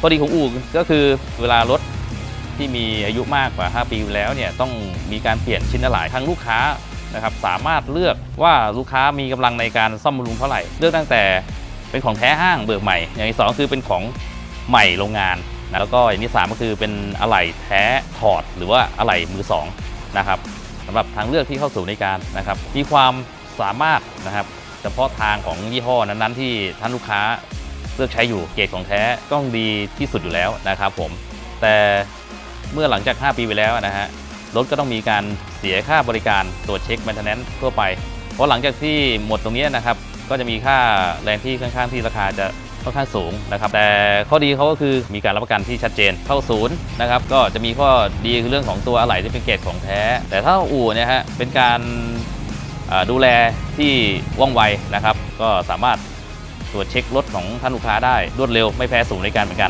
ข้อดีของอู่ก็คือเวลารถที่มีอายุมากกว่า 5 ปีแล้วเนี่ยต้องมีการเปลี่ยนชิ้นอะไหล่ทางลูกค้านะครับสามารถเลือกว่าลูกค้ามีกำลังในการซ่อมบำรุงเท่าไหร่ เลือกตั้งแต่เป็นของแท้ห้างเบิกใหม่ อย่างที่สองคือเป็นของใหม่โรงงานนะแล้วก็อย่างที่สามก็คือเป็นอะไหล่แท้ถอดหรือว่าอะไหล่มือสองนะครับสำหรับทางเลือกที่เข้าสู่ในการนะครับมีความสามารถนะครับเฉพาะทางของยี่ห้อนั้นๆที่ท่านลูกค้า ลือกใช้อยู่เกรดของแท้ต้องดีที่สุดอยู่แล้วนะครับผม แต่เมื่อหลังจาก 5 ปีไปแล้วนะฮะรถก็ต้องมีการเสียค่าบริการตรวจเช็ค m ม i เ t น a n c e ทั่วไป เพราะหลังจากที่หมดตรงนี้นะครับ ก็จะมีค่าแรงที่ค่อนข้างที่ราคาจะค่อนข้างสูงนะครับแต่ข้อดีเขาก็คือมีการรับประกันที่ชัดเจนเข้าศูนย์นะครับก็จะมีข้อดีคือเรื่องของตัวอะไหล่ที่เป็นเกรดของแท้ แต่ถ้าอู่เนี่ยฮะเป็นการดูแลที่ว่องไวนะครับ ก็สามารถ ตรวจเช็ครถของท่านลูกค้าได้รวดเร็วไม่แพ้ศูนย์บริการเหมือนกัน